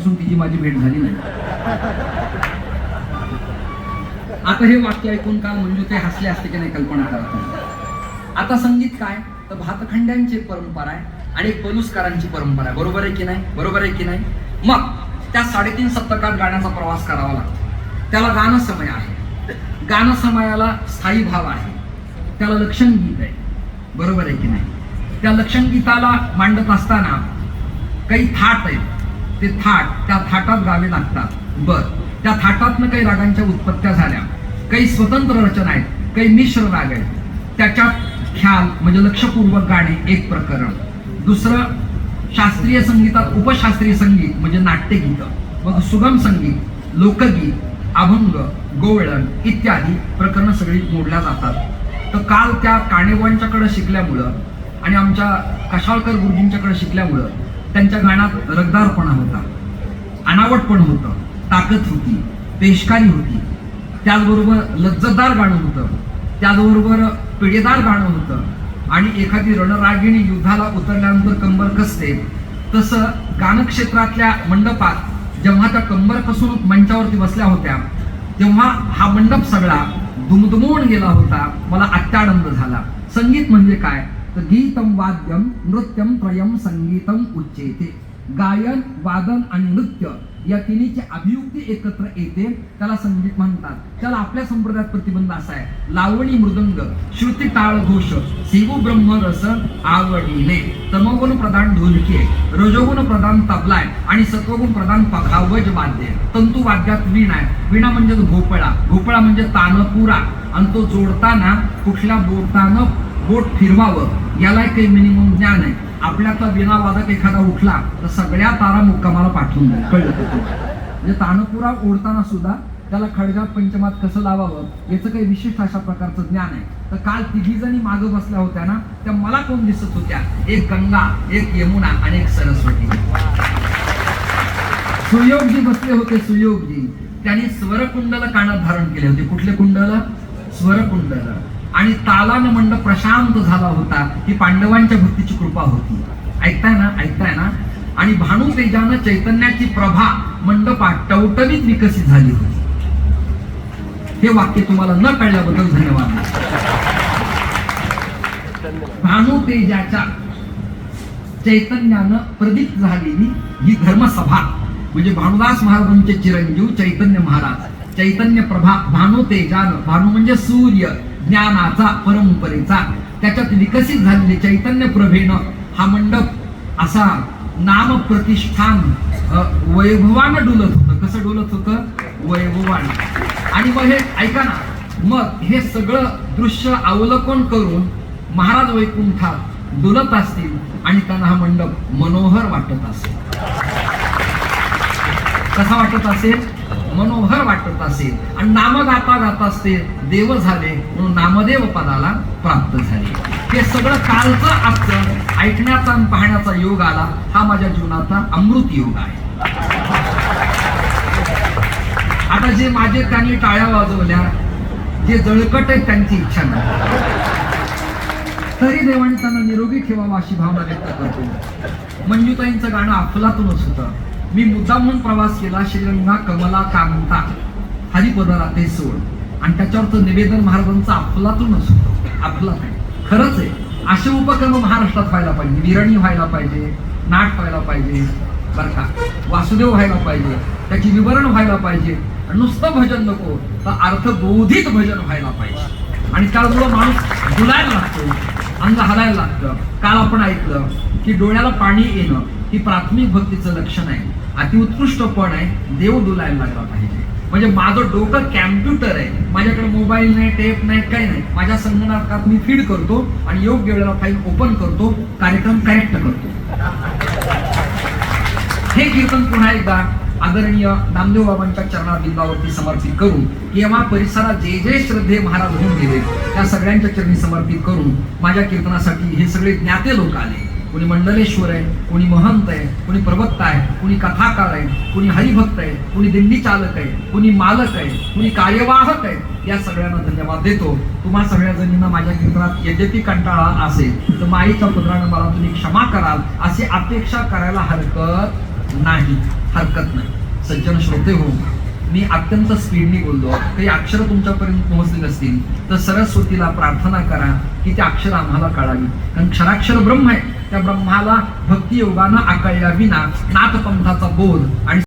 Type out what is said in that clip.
असून तिची माझी भेट झाली नाही. आता हे वाक्य ऐकून का म्हणजे ते हसले असते की नाही कल्पना करत आता संगीत काय? तर भातखंड्यांची परंपरा आहे आणि एक परंपरा आहे. बरोबर आहे की नाही? बरोबर आहे की नाही? मग त्या साडेतीन सप्तकात गाण्याचा प्रवास करावा लागतो. त्याला गाणं समय आहे. गाणं समयाला स्थायी भाव आहे. त्याला लक्षण गीत आहे. बरोबर आहे की नाही? त्या लक्षण गीताला मांडत असताना काही थाट आहेत ते थाट त्या थाटात गावे लागतात. बर. त्या थाटातनं काही रागांच्या उत्पत्त्या झाल्या. काही स्वतंत्र रचना आहेत. काही मिश्र राग आहेत. त्याच्यात ख्याल म्हणजे लक्षपूर्वक गाणे एक प्रकरण. दुसरं शास्त्रीय संगीतात उपशास्त्रीय संगीत म्हणजे नाट्यगीत. मग सुगम संगीत लोकगीत अभंग गोवळण इत्यादी प्रकरणं सगळी मोडल्या जातात. तर काल त्या काणेवांच्याकडे शिकल्यामुळं आणि आमच्या कशाळकर गुरुजींच्याकडे शिकल्यामुळं त्यांच्या गाण्यात रगदारपणा होता. अनावटपण होतं. ताकद होती. पेशकारी होती. त्याचबरोबर लज्जतदार गाणं होतं. त्याचबरोबर पिढेदार गाणं होतं. आणि एखादी रणरागिणी युद्धाला उतरल्यानंतर कंबर कसते? तसं गानक्षेत्रातल्या मंडपात जेव्हा त्या कंबरपासून मंचावरती बसल्या होत्या तेव्हा हा मंडप सगळा दुमदुमवून गेला होता. मला अत्यानंद झाला. संगीत म्हणजे काय? तर गीतम वाद्यम नृत्यम त्रयम संगीतम उच्चेते गायन वादन आणि नृत्य या तिन्हीची अभियुक्ती एकत्र येते. त्याला संगीत म्हणतात. त्याला आपल्या संप्रदायात प्रतिबंध असा आहे. लावणी मृदंग श्रुती टाळ घोष शिवू ब्रह्म रस आवडीने. तमोगुण प्रधान ढोलकी रजोगुण प्रधान तबलाय आणि सत्वगुण प्रधान पखावज वाद्य तंतु तंतू वाद्यात वीण आहे. वीणा म्हणजे भोपळा भोपळा म्हणजे तानपुरा. आणि तो जोडताना कुठल्या बोटानं बोट फिरवावं याला काही मिनिमम ज्ञान आहे. आपल्यातला विनावादक एखादा उठला तर सगळ्या तारा मुक्कामाला पाठवून द्या कळलं म्हणजे तानपुरा ओढताना सुद्धा त्याला खडगा पंचमात कसं लावावं याचं काही विशिष्ट अशा प्रकारचं ज्ञान आहे. तर काल तिघी जणी मागं बसल्या होत्या ना त्या मला कोण दिसत होत्या? एक गंगा एक यमुना आणि एक सरस्वती. सुयोगजी बसले होते सुयोगजी त्यांनी स्वरकुंडल कानात धारण केले होते. कुठले कुंडल? स्वरकुंडल. आणि तालानं मंड प्रशांत झाला होता. ही पांडवांच्या भक्तीची कृपा होती. ऐकताय ना? ऐकताय ना? आणि भानू तेजानं चैतन्याची प्रभा मंडपात टवटवीत विकसित झाली होती. हे वाक्य तुम्हाला न कळल्याबद्दल धन्यवाद. भानू तेजाच्या चैतन्यानं प्रदीप झालेली ही धर्मसभा म्हणजे भानुदास महाराजांचे चिरंजीव चैतन्य महाराज चैतन्य प्रभा भानू तेजान भानु म्हणजे सूर्य ज्ञानाचा परंपरेचा त्याच्यात विकसित झालेले चैतन्य प्रभेनं हा मंडप असा नाम प्रतिष्ठान वैभवानं डुलत होतं. कसं डुलत होतं? वैभवान. आणि मग हे ऐका ना मग हे सगळं दृश्य अवलोकन करून महाराज वैकुंठात डुलत असतील आणि त्यांना हा मंडप मनोहर वाटत असेल. कसा वाटत असेल? मनोहर वाटत असेल आणि नाम गाता गाता असते देव झाले म्हणून नामदेव पदाला प्राप्त झाले. हे सगळं कालचं आजचं ऐकण्याचा आणि पाहण्याचा योग आला. हा माझ्या जीवनाचा अमृत योग आहे. आता जे माझे त्यांनी टाळ्या वाजवल्या जे जळकट आहेत त्यांची इच्छा नाही. तरी देवाने त्यांना निरोगी ठेवावा अशी भावना व्यक्त करतो. मंजुताईंचं गाणं अफलातूनच होतं. मी मुद्दा म्हणून प्रवास केला श्रीरंगा कमला कांता हरिपदरा ते सोड. आणि त्याच्यावरचं निवेदन महाराजांचं आपलातून असतो. आपला नाही. खरंच आहे असे उपक्रम महाराष्ट्रात व्हायला पाहिजे. विरणी व्हायला पाहिजे नाट व्हायला पाहिजे बरं का? वासुदेव व्हायला पाहिजे त्याची विवरण व्हायला पाहिजे. आणि नुसतं भजन नको तर अर्थबोधित भजन व्हायला पाहिजे. आणि त्यामुळं माणूस डुलायला लागतो अंग हलायला लागतं. काल आपण ऐकलं की डोळ्याला पाणी येणं. ही प्राथमिक भक्तीचं लक्षण आहे. अतिउत्कृष्टपण आहे. देव दुलायला लागला पाहिजे. म्हणजे माझं डोकं कॅम्प्युटर आहे. माझ्याकडे मोबाईल नाही टेप नाही काही नाही. माझ्या संगणकात मी फीड करतो आणि योग्य वेळेला फाईल ओपन करतो कार्यक्रम करेक्ट करतो. हे कीर्तन पुन्हा एकदा आदरणीय नामदेव बाबांच्या चरणाबिंदावरती समर्पित करून किंवा परिसरात जे जे श्रद्धे महाराज होऊन गेले त्या सगळ्यांच्या चरणी समर्पित करून माझ्या कीर्तनासाठी हे सगळे ज्ञाते लोक आले. कोणी मंडलेश्वर आहे कोणी महंत आहे कोणी प्रवक्ता आहे कोणी कथाकार आहे कोणी हरिभक्त आहे कोणी दिंडी चालक आहे कोणी मालक आहे कोणी कार्यवाहक आहे या सगळ्यांना धन्यवाद देतो. तुम्हा सगळ्या जणींना माझ्या कीर्तनात यद्यपि कंटाळा असेल तर माईच्या पुत्रानं मला तुम्ही क्षमा कराल अशी अपेक्षा करायला हरकत नाही हरकत नाही. सज्जन श्रोते हो मी अत्यंत स्पीडनी बोललो. काही अक्षरं तुमच्यापर्यंत पोहोचली नसतील तर सरस्वतीला प्रार्थना करा की ते अक्षर आम्हाला कळावी. कारण क्षराक्षर ब्रह्म आहे. त्या ब्रह्माला भक्तियोगानं आकळल्या विना नाथपंथाचा बोध आणि